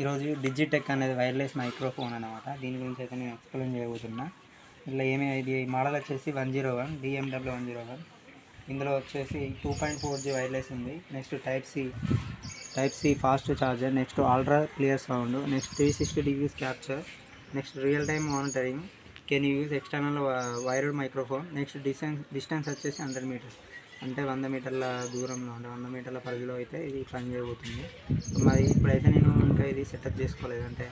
ఈరోజు డిజిటెక్ అనేది wireless microphone అనమాట దీని గురించి అయితే నేను ఎక్స్ప్లెయిన్ చేయబోతున్నా. ఇట్లా ఏమి ఇది మోడల్ వచ్చేసి one zero one D M W one zero one ఇందులో వచ్చేసి two point four G wireless ఉంది. Next type C type C fast charger next ultra clear sound next three sixty degrees capture next real time monitoring can use external wired microphone next distance distance వచ్చేసి hundred metres అంటే వంద మీటర్ల దూరంలో అంటే వంద మీటర్ల పరిధిలో అయితే ఇది పని చేయబోతుంది. మరి ఇప్పుడైతే నేను ఇంకా ఇది సెటప్ చేసుకోలేదు. అంటే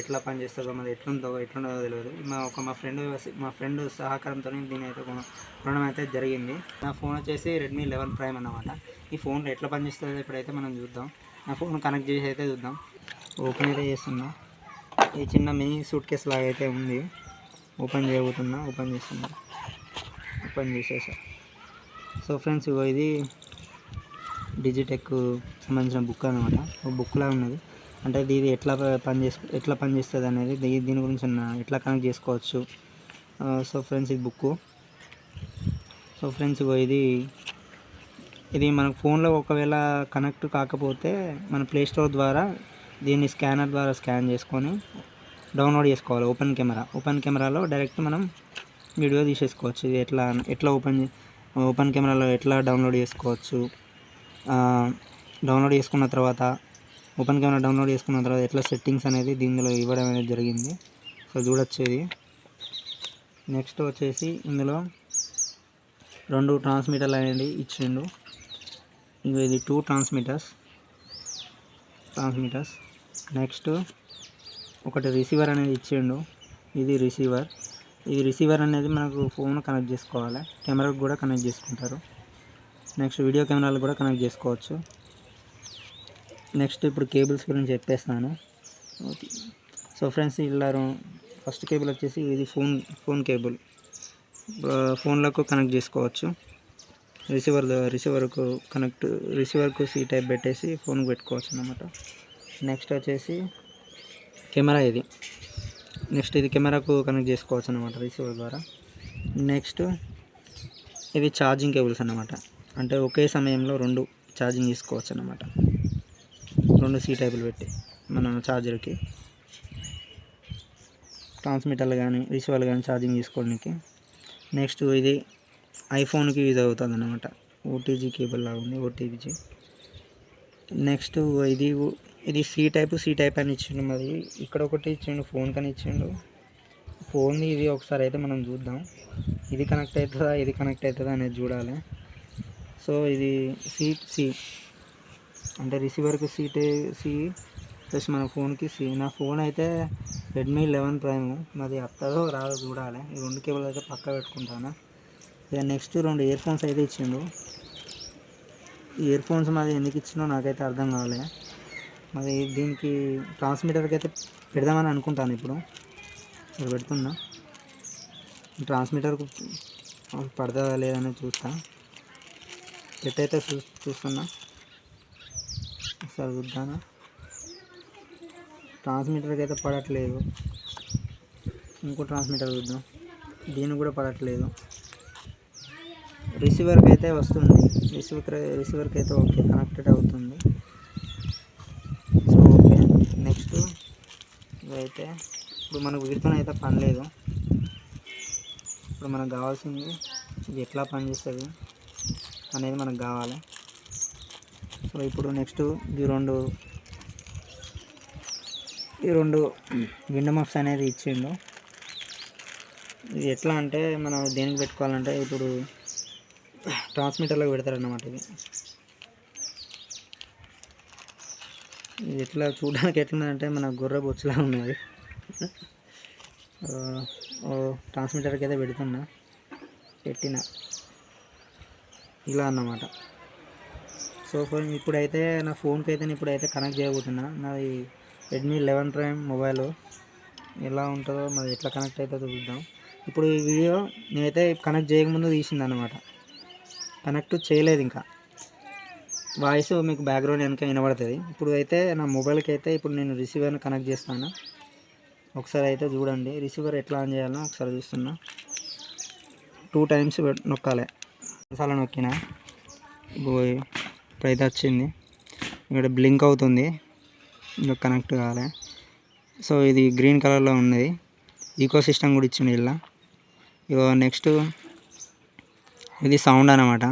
ఎట్లా పని చేస్తుందో మరి ఎట్లుందో ఎట్లుండదో తెలియదు. మా ఒక మా ఫ్రెండ్ మా ఫ్రెండ్ సహకారంతో దీని అయితే కొనడం అయితే జరిగింది. నా ఫోన్ వచ్చేసి రెడ్మీ లెవెన్ ప్రైమ్ అన్నమాట. ఈ ఫోన్ ఎట్లా పనిచేస్తుందో ఇప్పుడైతే మనం చూద్దాం. నా ఫోన్ కనెక్ట్ చేసి అయితే చూద్దాం. ఓపెన్ అయితే చేస్తున్నా. ఈ చిన్న మినీ సూట్ కేస్ లాగా అయితే ఉంది. ఓపెన్ చేయబోతున్నా. ఓపెన్ చేస్తున్నా. ఓపెన్ చేసేసా. సో ఫ్రెండ్స్ ఇగో ఇది డిజిటెక్ సంబంధించిన బుక్ అనమాట ఒక బుక్లా ఉన్నది. అంటే ఇది ఎట్లా పని చేసు ఎట్లా పనిచేస్తుంది అనేది దీని గురించి ఎట్లా కనెక్ట్ చేసుకోవచ్చు. సో ఫ్రెండ్స్ ఇది బుక్ సో ఫ్రెండ్స్ ఇగో ఇది ఇది మన ఫోన్లో ఒకవేళ కనెక్ట్ కాకపోతే మన ప్లే స్టోర్ ద్వారా దీన్ని స్కానర్ ద్వారా స్కాన్ చేసుకొని డౌన్లోడ్ చేసుకోవాలి. Open camera. ఓపెన్ కెమెరాలో డైరెక్ట్ మనం వీడియో తీసేసుకోవచ్చు. ఇది ఎట్లా ఎట్లా ఓపెన్ ఓపెన్ కెమెరాలో ఎట్లా డౌన్లోడ్ చేసుకోవచ్చు? డౌన్లోడ్ చేసుకున్న తర్వాత ఓపెన్ కెమెరా డౌన్లోడ్ చేసుకున్న తర్వాత ఎట్లా సెట్టింగ్స్ అనేది దీనిలో ఇవ్వడం అనేది జరిగింది. సో చూడొచ్చు ఇది. నెక్స్ట్ వచ్చేసి ఇందులో రెండు ట్రాన్స్మిటర్లు అనేది ఇచ్చిండు. ఇంకా ఇది టూ ట్రాన్స్మిటర్స్. ట్రాన్స్మిటర్స్. నెక్స్ట్ ఒకటి రిసీవర్ అనేది ఇచ్చిండు. ఇది రిసీవర్. ఈ రిసీవర్ అనేది మనకు ఫోన్ కనెక్ట్ చేసుకోవాలి. కెమెరాకు కూడా కనెక్ట్ చేసుకుంటారు. నెక్స్ట్ వీడియో కెమెరాలు కూడా కనెక్ట్ చేసుకోవచ్చు. నెక్స్ట్ ఇప్పుడు కేబుల్స్ గురించి చెప్పేస్తాను. సో ఫ్రెండ్స్ ఇలా ఫస్ట్ కేబుల్ వచ్చేసి ఇది ఫోన్ ఫోన్ కేబుల్. ఫోన్లకు కనెక్ట్ చేసుకోవచ్చు. రిసీవర్ రిసీవర్కు కనెక్ట్ రిసీవర్కు సీ టైప్ పెట్టేసి ఫోన్కి పెట్టుకోవచ్చు అన్నమాట. నెక్స్ట్ వచ్చేసి కెమెరా ఇది. నెక్స్ట్ ఇది కెమెరాకు కనెక్ట్ చేసుకోవచ్చు అనమాట రిసీవర్ ద్వారా. నెక్స్ట్ ఇది ఛార్జింగ్ కేబుల్స్ అన్నమాట. అంటే ఒకే సమయంలో రెండు ఛార్జింగ్ తీసుకోవచ్చు అన్నమాట రెండు సీ టైపులు పెట్టి మన ఛార్జర్కి. ట్రాన్స్మిటర్లు కానీ రిసీవర్లు కానీ ఛార్జింగ్ తీసుకోవడానికి. నెక్స్ట్ ఇది ఐఫోన్కి యూజ్ అవుతుంది అనమాట ఓటీజీ కేబుల్ లాగా ఉంది ఓటీజీ నెక్స్ట్ ఇది ఇది సి టైప్ సి టైప్ అని ఇచ్చిండు మరి. ఇక్కడ ఒకటి ఇచ్చిండు ఫోన్ కానీ ఇచ్చిండు. ఫోన్ ఇది ఒకసారి అయితే మనం చూద్దాం. ఇది కనెక్ట్ అవుతుందా ఇది కనెక్ట్ అవుతుందా అనేది చూడాలి. సో ఇది సి సి అంటే రిసీవర్కి సీట్ సి ప్లస్ మన ఫోన్కి సి నా ఫోన్ అయితే రెడ్మీ లెవెన్ ప్రైమ్ మరి అత్తదో రాదో చూడాలి. ఈ రెండు కేబుల్ అయితే పక్క పెట్టుకుంటాను. ఇక నెక్స్ట్ రెండు ఇయర్ ఫోన్స్ అయితే ఇచ్చిండు. ఇయర్ ఫోన్స్ మరి ఎందుకు ఇచ్చినో నాకైతే అర్థం కావాలి మరి దీనికి ట్రాన్స్మిటర్కి అయితే పెడదామని అనుకుంటాను ఇప్పుడు. సరే పెడుతున్నా. ట్రాన్స్మిటర్కు పడుతుందా లేదని చూస్తా. పెట్టయితే చూ చూస్తున్నా. ఒకసారి చూద్దానా. ట్రాన్స్మిటర్కి అయితే పడట్లేదు. ఇంకో ట్రాన్స్మిటర్ చూద్దాం. దీనికి కూడా పడట్లేదు. రిసీవర్కి అయితే వస్తుంది. రిసీవర్ రిసీవర్కి అయితే ఓకే కనెక్టెడ్ అవుతుంది సో ఓకే నెక్స్ట్ అయితే ఇప్పుడు మనకు వీటితో అయితే పని లేదు. ఇప్పుడు మనకు కావాల్సింది ఇది ఎట్లా పనిచేస్తుంది అనేది మనకు కావాలి. సో ఇప్పుడు నెక్స్ట్ ఈ రెండు ఈ రెండు విండో మఫ్స్ అనేది ఇచ్చిండు. ఇది ఎట్లా అంటే మనం దేనికి పెట్టుకోవాలంటే ఇప్పుడు ట్రాన్స్మిటర్లోకి పెడతారన్నమాట ఇది. ఇది ఎట్లా చూడడానికి ఎట్లున్నదంటే మన గొర్రె బొచ్చులా ఉన్నది. ఓ ట్రాన్స్మిటర్కి అయితే పెడుతున్నా. పెట్టిన. ఇలా అన్నమాట. సో ఫోన్ ఇప్పుడైతే నా ఫోన్కి అయితే నేను ఇప్పుడైతే కనెక్ట్ చేయబోతున్నా. నాది రెడ్మీ లెవెన్ ప్రైమ్ మొబైల్ ఎలా ఉంటుందో మరి ఎట్లా కనెక్ట్ అవుతుందో చూద్దాం. ఇప్పుడు ఈ వీడియో నేనైతే కనెక్ట్ చేయకముందు తీసింది అనమాట కనెక్ట్ చేయలేదు ఇంకా. వాయిస్ మీకు బ్యాక్గ్రౌండ్ వెనక వినబడుతుంది. ఇప్పుడు అయితే నా మొబైల్కి అయితే ఇప్పుడు నేను రిసీవర్ని కనెక్ట్ చేస్తాను. ఒకసారి అయితే చూడండి. రిసీవర్ ఎట్లా ఆన్ చేయాలో ఒకసారి చూస్తున్నా. టూ టైమ్స్ నొక్కాలి. సార్లు నొక్కిన. బోయ్ ఇప్పుడైతే వచ్చింది. ఇక్కడ బ్లింక్ అవుతుంది. ఇంకా కనెక్ట్ కాలే. సో ఇది గ్రీన్ కలర్లో ఉన్నది. ఈకో సిస్టమ్ కూడా ఇచ్చింది ఇలా. ఇగో నెక్స్ట్ ఇది సౌండ్ అనమాట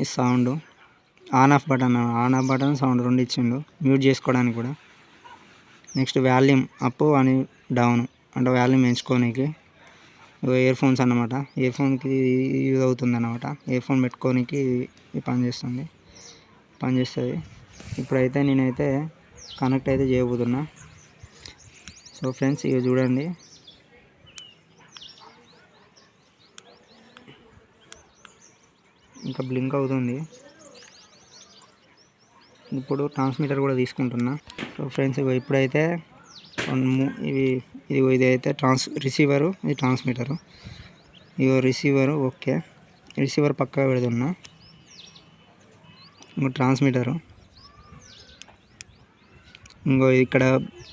ఈ sound on off button on off button sound రెండు ఇచ్చిండు. మ్యూట్ చేసుకోవడానికి కూడా. నెక్స్ట్ వాల్యూమ్ అప్ అని డౌన్ అంటే వాల్యూమ్ పెంచుకోనికి ఇయర్ ఫోన్స్ అన్నమాట. ఇయర్ ఫోన్కి యూజ్ అవుతుంది అన్నమాట ఇయర్ ఫోన్ పెట్టుకోనికి పనిచేస్తుంది పని చేస్తుంది. పని చేస్తుంది. ఇప్పుడైతే నేనైతే కనెక్ట్ అయితే చేయబోతున్నా. సో ఫ్రెండ్స్ ఇవి చూడండి. ఇంకా బ్లింక్ అవుతుంది. ఇప్పుడు ట్రాన్స్మిటర్ కూడా తీసుకుంటున్నా. సో ఫ్రెండ్స్ ఇప్పుడైతే ఇవి ఇది ఇది అయితే ట్రాన్స్ రిసీవరు ఇది ట్రాన్స్మిటరు. ఇగో రిసీవరు ఓకే. రిసీవర్ పక్కగా పెడుతున్నా. ఇంకో ట్రాన్స్మిటరు. ఇంకో ఇక్కడ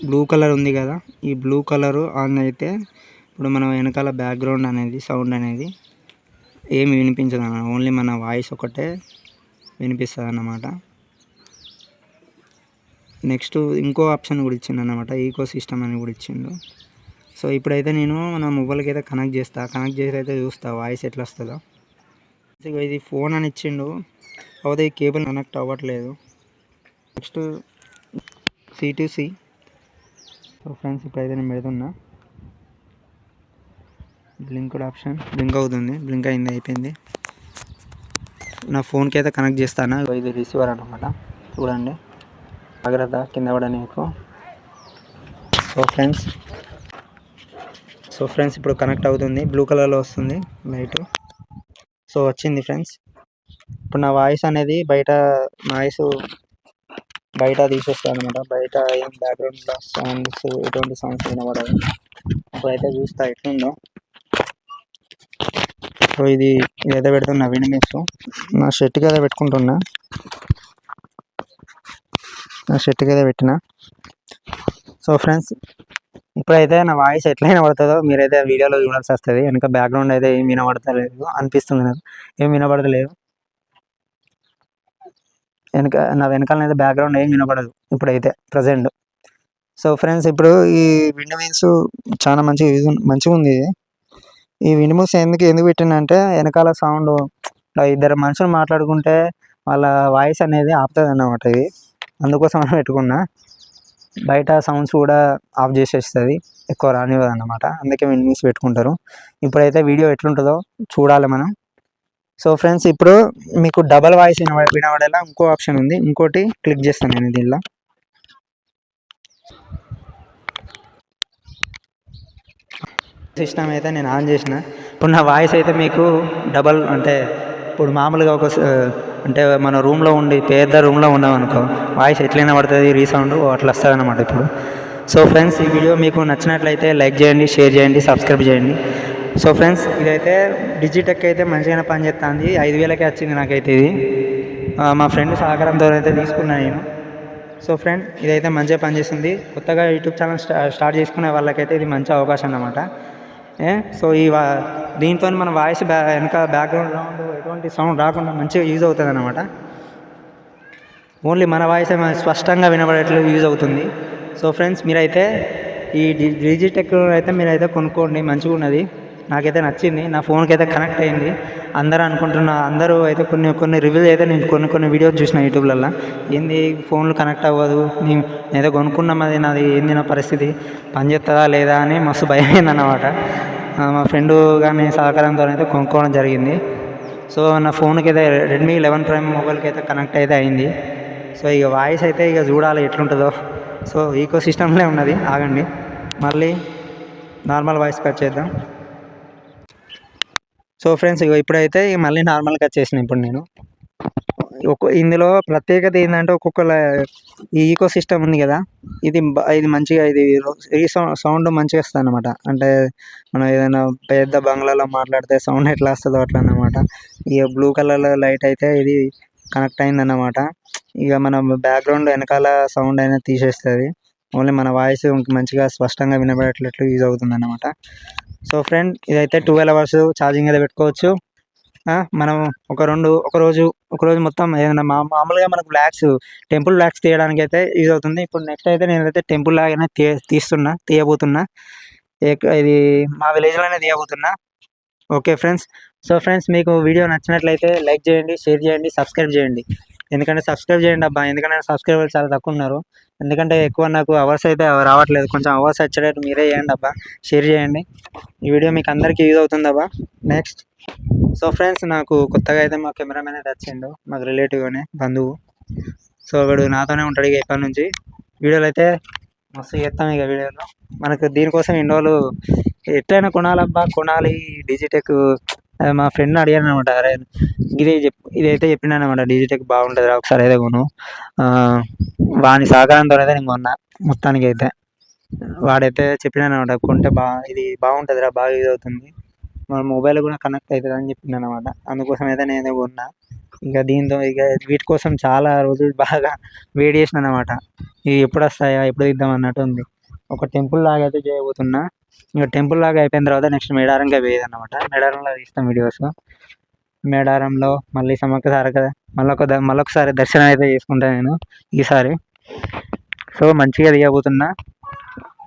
బ్లూ కలర్ ఉంది కదా ఈ బ్లూ కలరు ఆన్ అయితే ఇప్పుడు మనం వెనకాల బ్యాక్గ్రౌండ్ అనేది సౌండ్ అనేది ఏమి వినిపించదు అన్న. ఓన్లీ మన వాయిస్ ఒకటే వినిపిస్తుంది అన్నమాట నెక్స్ట్ ఇంకో ఆప్షన్ కూడా ఇచ్చిండు అనమాట ఈకో సిస్టమ్ అని కూడా ఇచ్చిండు. సో ఇప్పుడైతే నేను నా మొబైల్కి అయితే కనెక్ట్ చేస్తా. కనెక్ట్ చేసి అయితే చూస్తా వాయిస్ ఎట్లా వస్తుందో ఇది ఫోన్ అని ఇచ్చిండు. కాకపోతే ఈ కేబుల్ కనెక్ట్ అవ్వట్లేదు. Next C to C. So friends ఇప్పుడైతే నేను పెడుతున్నా. బ్లింక్ కూడా ఆప్షన్ బ్లింక్ అవుతుంది. బ్లింక్ అయింది అయిపోయింది. నా ఫోన్కి అయితే కనెక్ట్ చేస్తాను? ఇది రిసీవర్ అనమాట చూడండి. జాగ్రత్త కింద పడ నీకు సో ఫ్రెండ్స్ సో ఫ్రెండ్స్ ఇప్పుడు కనెక్ట్ అవుతుంది. బ్లూ కలర్లో వస్తుంది లైట్ సో వచ్చింది ఫ్రెండ్స్ ఇప్పుడు నా వాయిస్ అనేది బయట నాయిస్ బయట తీసేస్తాను అనమాట బయట ఏం బ్యాక్గ్రౌండ్ సాంగ్స్ ఎటువంటి సాంగ్స్ వినబడదు ఇప్పుడైతే చూస్తా ఎట్లుందో. సో ఇది ఇదైతే పెడుతున్నా మిక్స్ నా షర్ట్కి అయితే పెట్టుకుంటున్నా. నా షర్ట్కి అయితే పెట్టిన. సో ఫ్రెండ్స్ ఇప్పుడైతే నా వాయిస్ ఎట్లా పడుతుందో మీరైతే వీడియోలో చూడాల్సి వస్తుంది. వెనక బ్యాక్గ్రౌండ్ అయితే ఏం వినబడతలేదు. అనిపిస్తుంది నాకు. ఏం వినబడతలేదు. వెనక నా వెనకాల అయితే బ్యాక్గ్రౌండ్ ఏం వినపడదు ఇప్పుడైతే ప్రజెంట్ సో ఫ్రెండ్స్ ఇప్పుడు ఈ విండోమిన్స్ చాలా మంచిగా యూజ్ మంచిగా ఉంది ఇది ఈ వినిమూస్ ఎందుకు ఎందుకు పెట్టినంటే వెనకాల సౌండ్. ఇద్దరు మనుషులు మాట్లాడుకుంటే వాళ్ళ వాయిస్ అనేది ఆపుతుంది అన్నమాట ఇది. అందుకోసం అని పెట్టుకున్నా. బయట సౌండ్స్ కూడా ఆఫ్ చేసేస్తుంది. ఎక్కువ రానివ్వదు అన్నమాట అందుకే విండోమిన్స్ పెట్టుకుంటారు. ఇప్పుడైతే వీడియో ఎట్లుంటుందో చూడాలి మనం. సో ఫ్రెండ్స్ ఇప్పుడు మీకు డబల్ వాయిస్ వినబడేలా ఇంకో ఆప్షన్ ఉంది. ఇంకోటి క్లిక్ చేస్తాను నేను దీనిలో. సిస్టమ్ అయితే నేను ఆన్ చేసిన. ఇప్పుడు నా వాయిస్ అయితే మీకు డబల్ అంటే ఇప్పుడు మామూలుగా ఒక అంటే మన రూమ్లో ఉండి పెద్ద రూమ్లో ఉన్నాం అనుకో వాయిస్ ఎట్లయినా పడుతుంది రీసౌండ్ అట్లా వస్తుంది అనమాట ఇప్పుడు. సో ఫ్రెండ్స్ ఈ వీడియో మీకు నచ్చినట్లయితే లైక్ చేయండి షేర్ చేయండి సబ్స్క్రైబ్ చేయండి. సో ఫ్రెండ్స్ ఇదైతే డిజిటెక్ అయితే మంచిగానే పనిచేస్తుంది ఐదు వేలకే వచ్చింది నాకైతే ఇది. మా ఫ్రెండ్ సహకారంతో అయితే తీసుకున్నాను నేను. సో ఫ్రెండ్ ఇదైతే మంచిగా పనిచేస్తుంది. కొత్తగా యూట్యూబ్ ఛానల్ స్టార్ట్ చేసుకునే వాళ్ళకైతే ఇది మంచి అవకాశం అనమాట సో ఈ వా దీంతో మన వాయిస్ బ్యా వెనక బ్యాక్గ్రౌండ్ రౌండ్ ఎటువంటి సౌండ్ రాకుండా మంచిగా యూజ్ అవుతుంది అనమాట ఓన్లీ మన వాయిస్ స్పష్టంగా వినబడేట్లు యూజ్ అవుతుంది. సో ఫ్రెండ్స్ మీరైతే ఈ డి డిజిటెక్ అయితే మీరైతే కొనుక్కోండి మంచిగా ఉన్నది నాకైతే నచ్చింది. నా ఫోన్కి అయితే కనెక్ట్ అయింది. అందరూ అనుకుంటున్న అందరూ అయితే కొన్ని కొన్ని రివ్యూలు అయితే నేను కొన్ని కొన్ని వీడియోస్ చూసిన యూట్యూబ్లలో ఏంది? ఫోన్లు కనెక్ట్ అవ్వదు. నేను ఏదో కొనుక్కున్నాం అది నాది ఏంది నా పరిస్థితి? పనిచేస్తుందా లేదా అని మస్తు భయం అయిందన్నమాట ఆ, మా ఫ్రెండ్ కానీ సహకారంతో అయితే కొనుక్కోవడం జరిగింది. సో నా ఫోన్కి అయితే రెడ్మీ లెవెన్ ప్రైమ్ మొబైల్కి అయితే కనెక్ట్ అయితే అయింది. సో ఇక వాయిస్ అయితే ఇక చూడాలి ఎట్లుంటుందో. సో ఈకో సిస్టంలో ఉన్నది. ఆగండి. మళ్ళీ నార్మల్ వాయిస్ కట్ చేద్దాం. సో ఫ్రెండ్స్ ఇగో ఇప్పుడైతే మళ్ళీ నార్మల్గా వచ్చేసిన ఇప్పుడు నేను. ఒక్కో ఇందులో ప్రత్యేకత ఏంటంటే ఒక్కొక్క ఈ ఈకో సిస్టమ్ ఉంది కదా ఇది ఇది మంచిగా ఇది ఈ సౌండ్ మంచిగా వస్తుంది అనమాట అంటే మనం ఏదైనా పెద్ద బంగ్లాలో మాట్లాడితే సౌండ్ ఎట్లా వస్తుందో అట్లా అనమాట ఇక బ్లూ కలర్ లైట్ అయితే ఇది కనెక్ట్ అయిందన్నమాట. ఇక మనం బ్యాక్గ్రౌండ్ వెనకాల సౌండ్ అయినా తీసేస్తుంది. ఓన్లీ మన వాయిస్ మంచిగా స్పష్టంగా వినబడేటట్లు యూజ్ అవుతుంది అన్నమాట సో ఫ్రెండ్ ఇదైతే ట్వెల్వ్ అవర్స్ ఛార్జింగ్ అయితే పెట్టుకోవచ్చు. మనం ఒక రెండు ఒక రోజు ఒక రోజు మొత్తం ఏదైనా మా మామూలుగా మనకు బ్లాక్స్ టెంపుల్ బ్లాక్స్ తీయడానికి అయితే యూజ్ అవుతుంది. ఇప్పుడు నెక్స్ట్ అయితే నేనైతే టెంపుల్ లాగానే తీ తీస్తున్నా తీయబోతున్నా. ఇది మా విలేజ్లోనే తీయబోతున్నా. ఓకే ఫ్రెండ్స్ సో ఫ్రెండ్స్ మీకు వీడియో నచ్చినట్లయితే లైక్ చేయండి షేర్ చేయండి సబ్స్క్రైబ్ చేయండి. ఎందుకంటే సబ్స్క్రైబ్ చేయండి అబ్బా. ఎందుకంటే సబ్స్క్రైబర్లు చాలా తక్కువ ఉన్నారు. ఎందుకంటే ఎక్కువ నాకు అవర్స్ అయితే రావట్లేదు. కొంచెం అవర్స్ వచ్చేటట్టు మీరే చేయండి అబ్బా. షేర్ చేయండి. ఈ వీడియో మీకు అందరికీ యూజ్ అవుతుంది అబ్బా. నెక్స్ట్ సో ఫ్రెండ్స్ నాకు కొత్తగా అయితే మా కెమెరామెన్ అయితే వచ్చిండు. మాకు రిలేటివ్ అనే బంధువు. సో వీడు నాతోనే ఉంటాడు ఇక ఎక్కడి నుంచి. వీడియోలు అయితే మస్తు చేస్తాం ఇక వీడియోలో మనకు దీనికోసం ఇన్ని రోజులు ఎట్లయినా కొనాలబ్బా. కొనాలి. డిజిటెక్ మా ఫ్రెండ్ అడిగాను అనమాట అరే ఇది చెప్పు ఇదైతే చెప్పినాను అనమాట డిజిటెక్ బాగుంటుంది ఒకసారి అయితే కొను. వాని సహకారంతో అయితే నేను కొన్నా మొత్తానికి అయితే వాడైతే చెప్పినాను అనమాట కొంటే బా ఇది బాగుంటుందిరా బాగా యూజ్ అవుతుంది. మన మొబైల్ కూడా కనెక్ట్ అవుతుంది అని చెప్పింది అనమాట అందుకోసం అయితే నేను కొన్నా. ఇక దీంతో ఇక వీటి కోసం చాలా రోజులు బాగా వెయిట్ చేసిన అనమాట ఇవి ఎప్పుడు వస్తాయా ఎప్పుడు ఇద్దాం అన్నట్టు ఉంది. ఒక టెంపుల్ లాగా అయితే చేయబోతున్నా. ఇక టెంపుల్ లాగా అయిపోయిన తర్వాత నెక్స్ట్ మేడారంగా పోయేది అనమాట మేడారంలో తీస్తాం వీడియోస్. మేడారంలో మళ్ళీ సమ్మక్క సారక్క మళ్ళీ ఒక మళ్ళీ ఒకసారి దర్శనం అయితే చేసుకుంటా నేను ఈసారి. సో మంచిగా తీయబోతున్నా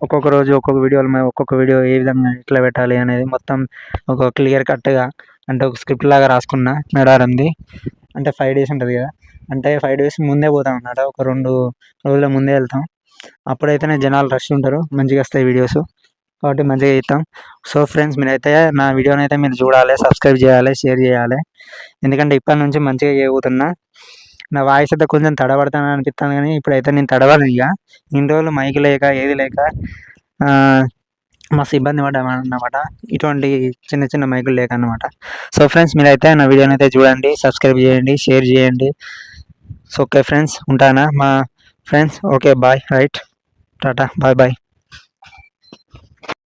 ఒక్కొక్క రోజు ఒక్కొక్క వీడియోలు మేము ఒక్కొక్క వీడియో ఏ విధంగా ఎట్లా పెట్టాలి అనేది మొత్తం ఒక క్లియర్ కట్గా అంటే ఒక స్క్రిప్ట్ లాగా రాసుకున్నా మేడారంది. అంటే ఫైవ్ డేస్ ఉంటుంది కదా. అంటే ఫైవ్ డేస్ ముందే పోతాం అన్నమాట. ఒక రెండు రోజుల ముందే వెళ్తాం. అప్పుడైతేనే జనాలు రష్ ఉంటారు. మంచిగా వస్తాయి వీడియోస్ కాబట్టి మంచిగా చేస్తాం సో ఫ్రెండ్స్ మీరైతే నా వీడియోని అయితే మీరు చూడాలి సబ్స్క్రైబ్ చేయాలి షేర్ చేయాలి. ఎందుకంటే ఇప్పటి నుంచి మంచిగా చేయబోతున్నా. నా వాయిస్ అయితే కొంచెం తడబడతాను అనిపిస్తాను కానీ ఇప్పుడైతే నేను తడవను ఇక. ఇన్ని రోజులు మైక్ లేక ఏది లేక ఆ, మస్తు ఇబ్బంది పడ్డాము అన్నమాట. ఇటువంటి చిన్న చిన్న మైకులు లేక అన్నమాట. సో ఫ్రెండ్స్ మీరైతే నా వీడియోని అయితే చూడండి సబ్స్క్రైబ్ చేయండి షేర్ చేయండి. సో ఓకే ఫ్రెండ్స్ ఉంటానా? మా friends okay bye right tata bye bye